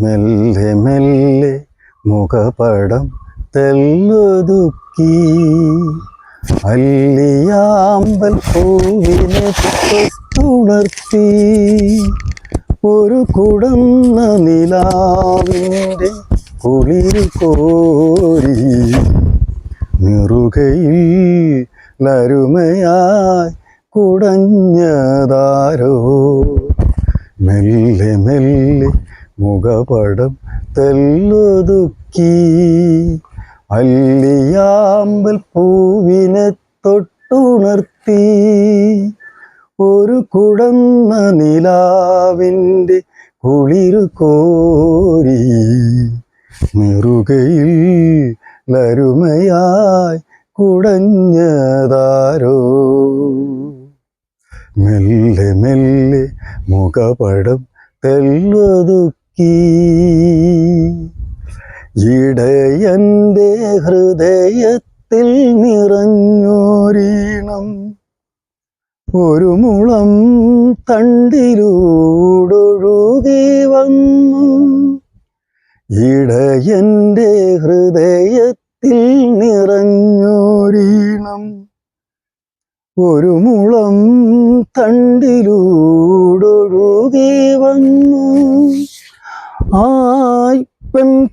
മെല്ലെ മെല്ലെ മുഖപടം തെല്ലൊതുക്കി. അല്ലിയാമ്പൽ പൂവിനെ തൊട്ടുണർത്തി. ഒരു കുടന്ന നിലാവിന്റെ കുളിർ കോരി. നിറുകയിൽ ലരുമയായി കുടഞ്ഞതാരോ. മെല്ലെ മെല്ലെ മുഖപടം തെല്ലൊതുക്കി. അല്ലിയാമ്പൽ പൂവിനെ തൊട്ടുണർത്തി. ഒരു കുടന്ന നിലാവിന്റെ കുളിരു കോരി. നെറുകയിൽ ലരുമയായി കുടഞ്ഞതാരോ? മെല്ലെ മെല്ലെ മുഖപടം തെല്ലൊതുക്കി. ഇടയന്റെ ഹൃദയത്തിൽ നിറഞ്ഞോരീണം. ഒരു മുളം തണ്ടിലൂടൊഴുകി വന്നു. ഇടയന്റെ ഹൃദയത്തിൽ നിറഞ്ഞോരീണം. ഒരു മുളം തണ്ടിലൂടൊഴുകി വന്നു ആയ്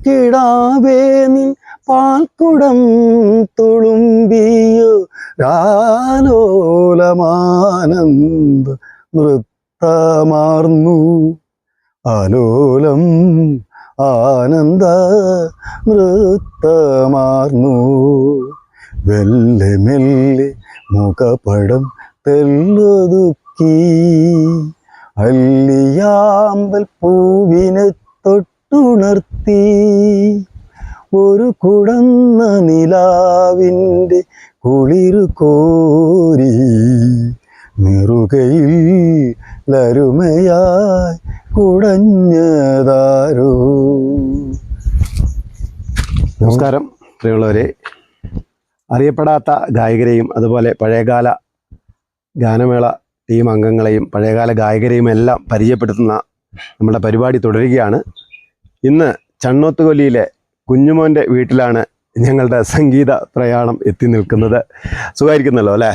പെൺകിടാവേ നിൻ പാൽക്കുടം തുളുമ്പിയോ രാലോലമാനന്ദ നൃത്തമാർന്നു. ആലോലം ആനന്ദ നൃത്തമാർന്നു. വെല്ലെ മെല്ലെ മുഖപടം തെല്ലൊതുക്കി. അല്ലിയാമ്പൽ പൂവിനെ തൊട്ടുണർത്തി ഒരു കുടന്ന നിലാവിന്റെ കുളിരു കോരി നിറുകയിൽ ലരുമയായി കുടഞ്ഞതാരോ? നമസ്കാരം പ്രിയമുള്ളവരെ. അറിയപ്പെടാത്ത ഗായകരെയും അതുപോലെ പഴയകാല ഗാനമേള ടീം അംഗങ്ങളെയും പഴയകാല ഗായകരെയും എല്ലാം പരിചയപ്പെടുത്തുന്ന നമ്മുടെ പരിപാടി തുടരുകയാണ്. ഇന്ന് ചണ്ണോത്തുകൊല്ലിയിലെ കുഞ്ഞുമോന്റെ വീട്ടിലാണ് ഞങ്ങളുടെ സംഗീത പ്രയാണം എത്തി നിൽക്കുന്നത്. സുഖമായിരിക്കുന്നല്ലോ അല്ലേ?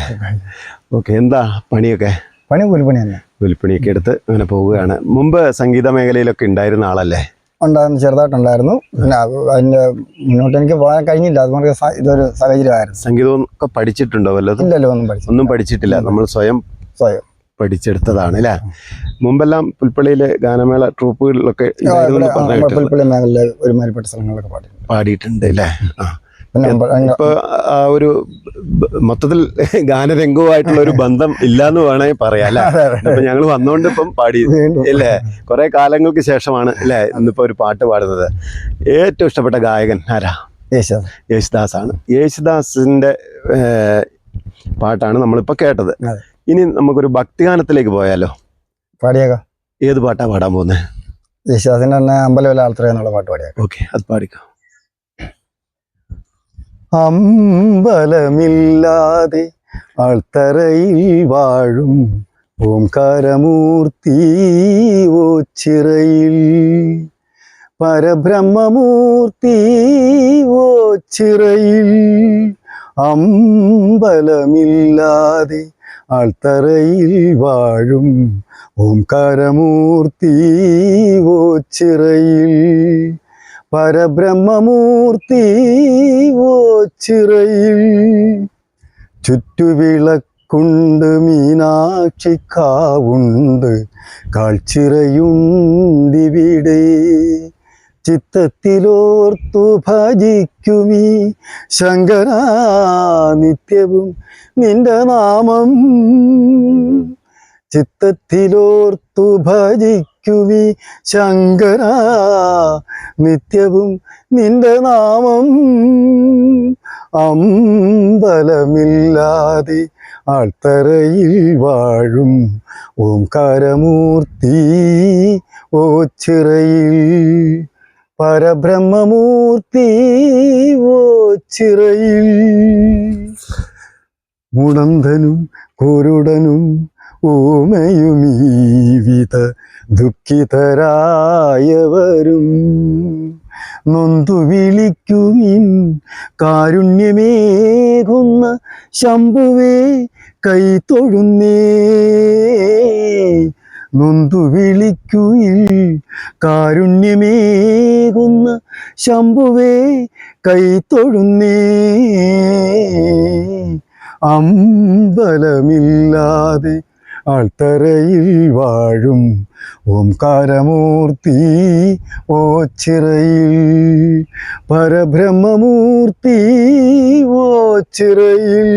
ഓക്കെ എന്താ പണിയൊക്കെ? പണി കൂലിപ്പണി തന്നെ. കൂലിപ്പണിയൊക്കെ എടുത്ത് അങ്ങനെ പോവുകയാണ്. മുമ്പ് സംഗീത മേഖലയിലൊക്കെ ഉണ്ടായിരുന്ന ആളല്ലേ? ഉണ്ടായിരുന്നു ചെറുതായിട്ടുണ്ടായിരുന്നു. പിന്നെ അതിന്റെ മുന്നോട്ട് എനിക്ക് പോകാൻ കഴിഞ്ഞില്ല. അതുകൊണ്ട് ഇതൊരു സാഹചര്യമായിരുന്നു. സംഗീതം ഒക്കെ പഠിച്ചിട്ടുണ്ടോ വല്ലതും? ഇല്ലല്ലോ ഒന്നും പഠിച്ചു ഒന്നും പഠിച്ചിട്ടില്ല. നമ്മൾ സ്വയം സ്വയം. പഠിച്ചെടുത്തതാണ് അല്ലേ മുമ്പെല്ലാം പുൽപ്പള്ളിയിലെ ഗാനമേള ട്രൂപ്പുകളിലൊക്കെ. പുൽപ്പള്ളി മേഖലയിലെ ഒരുമാതിരിപ്പെട്ട സ്ഥലങ്ങളിലൊക്കെ പാടിയിട്ടുണ്ട് പാടിയിട്ടുണ്ട് അല്ലേ ആ. ഇപ്പൊ ആ ഒരു മൊത്തത്തിൽ ഗാനരംഗവുമായിട്ടുള്ള ഒരു ബന്ധം ഇല്ലാന്ന് വേണമെങ്കിൽ പറയാം അല്ലേ. അപ്പൊ ഞങ്ങൾ വന്നുകൊണ്ട് ഇപ്പം പാടി അല്ലേ കുറെ കാലങ്ങൾക്ക് ശേഷമാണ് അല്ലേ ഇന്നിപ്പോ ഒരു പാട്ട് പാടുന്നത് ഏറ്റവും ഇഷ്ടപ്പെട്ട ഗായകൻ ആരാ യേശുദാസ്. ആണ് യേശുദാസിന്റെ പാട്ടാണ് നമ്മളിപ്പോ കേട്ടത്. ഇനി നമുക്കൊരു ഭക്തിഗാനത്തിലേക്ക് പോയാലോ? പാടിയേക്കാം. ഏത് പാട്ടാ പാടാൻ പോകുന്നത് യേശുദാസിന്റെ തന്നെ അമ്പലവില ആൾത്തറ എന്നുള്ള പാട്ട് പാടിയേക്കാം. ഓക്കെ അത് പാടിക്കാം. അമ്പലമില്ലാതെ ആൾത്തറയിൽ വാഴും ഓംകാരമൂർത്തി ഓച്ചിറയിൽ പരബ്രഹ്മമൂർത്തി ഓച്ചിറയിൽ അമ്പലമില്ലാതെ ആൾത്തറയിൽ വാഴും ഓംകാരമൂർത്തി ഓച്ചിറയിൽ പരബ്രഹ്മമൂർത്തി ഓച്ചിറയിൽ ചുറ്റുവിളക്കുണ്ട് മീനാക്ഷിക്കാവുണ്ട് കാഴ്ചിറയുണ്ടിവിടെ ചിത്തത്തിലോർത്തു ഭജിക്കുമീ ശങ്കര നിത്യവും നിന്റെ നാമം. ചിത്തത്തിലോർത്തു ഭജിക്കുമി ശങ്കര നിത്യവും നിന്റെ നാമം. അമ്പലമില്ലാതെ ആൾത്തറയിൽ വാഴും ഓംകാരമൂർത്തി ഓച്ചിറയിൽ പരബ്രഹ്മമൂർത്തി ഓ ചിറയിൽ. മുടന്തനും കുരുടനും ഓമയുമീവിത ദുഃഖിതരായവരും. നൊന്തു വിളിക്കുമിൻ കാരുണ്യമേകുന്ന ശംഭുവേ കൈത്തൊഴുന്നേ നൊന്തു വിളിക്കുയിൽ കാരുണ്യമേകുന്ന ശംഭുവേ കൈത്തൊഴുന്നേ അമ്പലമില്ലാതെ ആൾത്തറയിൽ വാഴും ഓംകാരമൂർത്തി ഓച്ചിറയിൽ പരബ്രഹ്മമൂർത്തി ഓച്ചിറയിൽ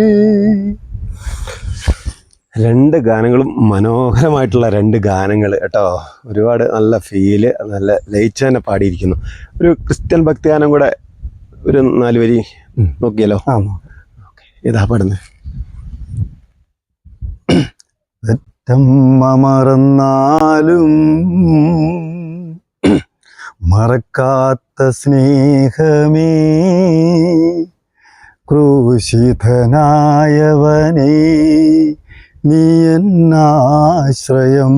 രണ്ട് ഗാനങ്ങളും മനോഹരമായിട്ടുള്ള രണ്ട് ഗാനങ്ങൾ കേട്ടോ. ഒരുപാട് നല്ല ഫീൽ നല്ല ലയിച്ച് തന്നെ പാടിയിരിക്കുന്നു. ഒരു ക്രിസ്ത്യൻ ഭക്തിഗാനം കൂടെ ഒരു നാല് വരി നോക്കിയല്ലോ ഇതാ പാടുന്നത് തെറ്റമ്മ മറന്നാലും മറക്കാത്ത സ്നേഹമേ ക്രൂശിതനായവനേ നീ എന്നാശ്രയം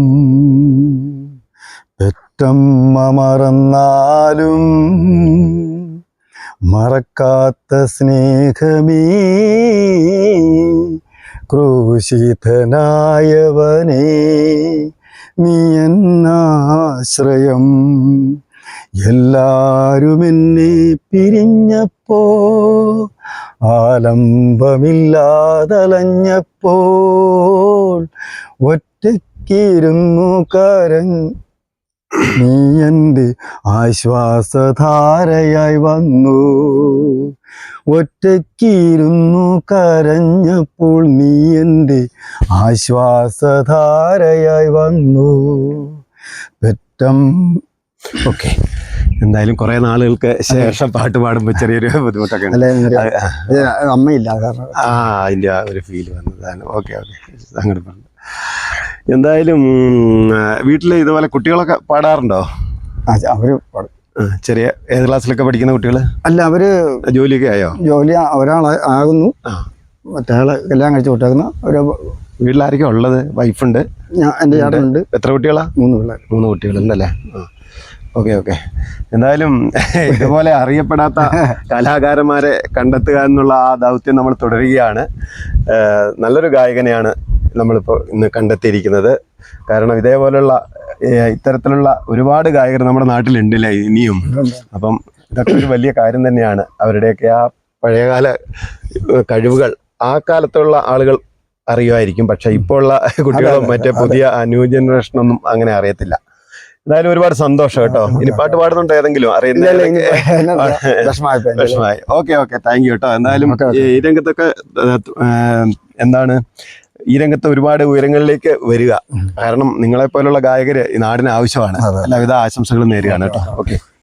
പെറ്റമ്മ മറന്നാലും മറക്കാത്ത സ്നേഹമേ. ക്രൂശിതനായവനേ നീ എന്നാശ്രയം എല്ലാരും എന്നെ പിരിഞ്ഞപ്പോ ആലംബമില്ലാതലഞ്ഞപ്പോൾ ഒറ്റക്കിരുന്നു കരൻ. നീ എന്റെ ആശ്വാസധാരയായി വന്നു. ഒറ്റക്കിരുന്നു കരഞ്ഞപ്പോൾ നീ എന്റെ ആശ്വാസധാരയായി വന്നു. പെറ്റം ഓക്കെ. എന്തായാലും കുറെ നാളുകൾക്ക് ശേഷം പാട്ട് പാടുമ്പോൾ ചെറിയൊരു ബുദ്ധിമുട്ടൊക്കെ അമ്മയില്ല ആ അതിന്റെ ആ ഒരു ഫീൽ വന്നതാണ്. Okay okay. അങ്ങോട്ട് പറഞ്ഞു എന്തായാലും വീട്ടിൽ ഇതുപോലെ കുട്ടികളൊക്കെ പാടാറുണ്ടോ? അവർ. ചെറിയ ഏത് ക്ലാസ്സിലൊക്കെ പഠിക്കുന്ന കുട്ടികൾ അല്ല അവർ ജോലിയൊക്കെ ആയോ? ജോലി ഒരാളെ ആകുന്നു. മറ്റേ എല്ലാം കല്യാണം കഴിച്ച് വിട്ടേക്കുന്ന. ഒരു വീട്ടിലായിരിക്കും ഉള്ളത്? വൈഫുണ്ട് ഞാൻ എന്റെ ചേട്ടനുണ്ട്. എത്ര കുട്ടികളാ? മൂന്ന് പിള്ളേർ മൂന്ന് കുട്ടികളുണ്ടല്ലേ? Okay okay. എന്തായാലും ഇതുപോലെ അറിയപ്പെടാത്ത കലാകാരന്മാരെ കണ്ടെത്തുക എന്നുള്ള ആ ദൗത്യം നമ്മൾ തുടരുകയാണ്. നല്ലൊരു ഗായകനെയാണ് നമ്മളിപ്പോൾ ഇന്ന് കണ്ടെത്തിയിരിക്കുന്നത്. കാരണം ഇതേപോലെയുള്ള ഇത്തരത്തിലുള്ള ഒരുപാട് ഗായകർ നമ്മുടെ നാട്ടിലുണ്ടല്ലേ ഇനിയും? അപ്പം ഇതൊക്കെ ഒരു വലിയ കാര്യം തന്നെയാണ്. അവരുടെയൊക്കെ ആ പഴയകാല കഴിവുകൾ ആ കാലത്തുള്ള ആളുകൾ അറിയുമായിരിക്കും. പക്ഷെ ഇപ്പോൾ ഉള്ള കുട്ടികളും മറ്റേ പുതിയ ന്യൂ ജനറേഷനൊന്നും അങ്ങനെ അറിയത്തില്ല. എന്തായാലും ഒരുപാട് സന്തോഷം കേട്ടോ. ഇനി പാട്ട് പാടുന്നുണ്ടോ ഏതെങ്കിലും? അറിയുന്നില്ല ഓക്കെ ഓക്കെ. താങ്ക് യു കേട്ടോ. എന്തായാലും. ഈ രംഗത്തൊക്കെ എന്താണ് ഈ രംഗത്ത് ഒരുപാട് ഉയരങ്ങളിലേക്ക് വരിക. കാരണം നിങ്ങളെ പോലുള്ള ഗായകര് ഈ നാടിന് ആവശ്യമാണ്. എല്ലാവിധ ആശംസകളും നേരുകയാണ് കേട്ടോ. ഓക്കെ.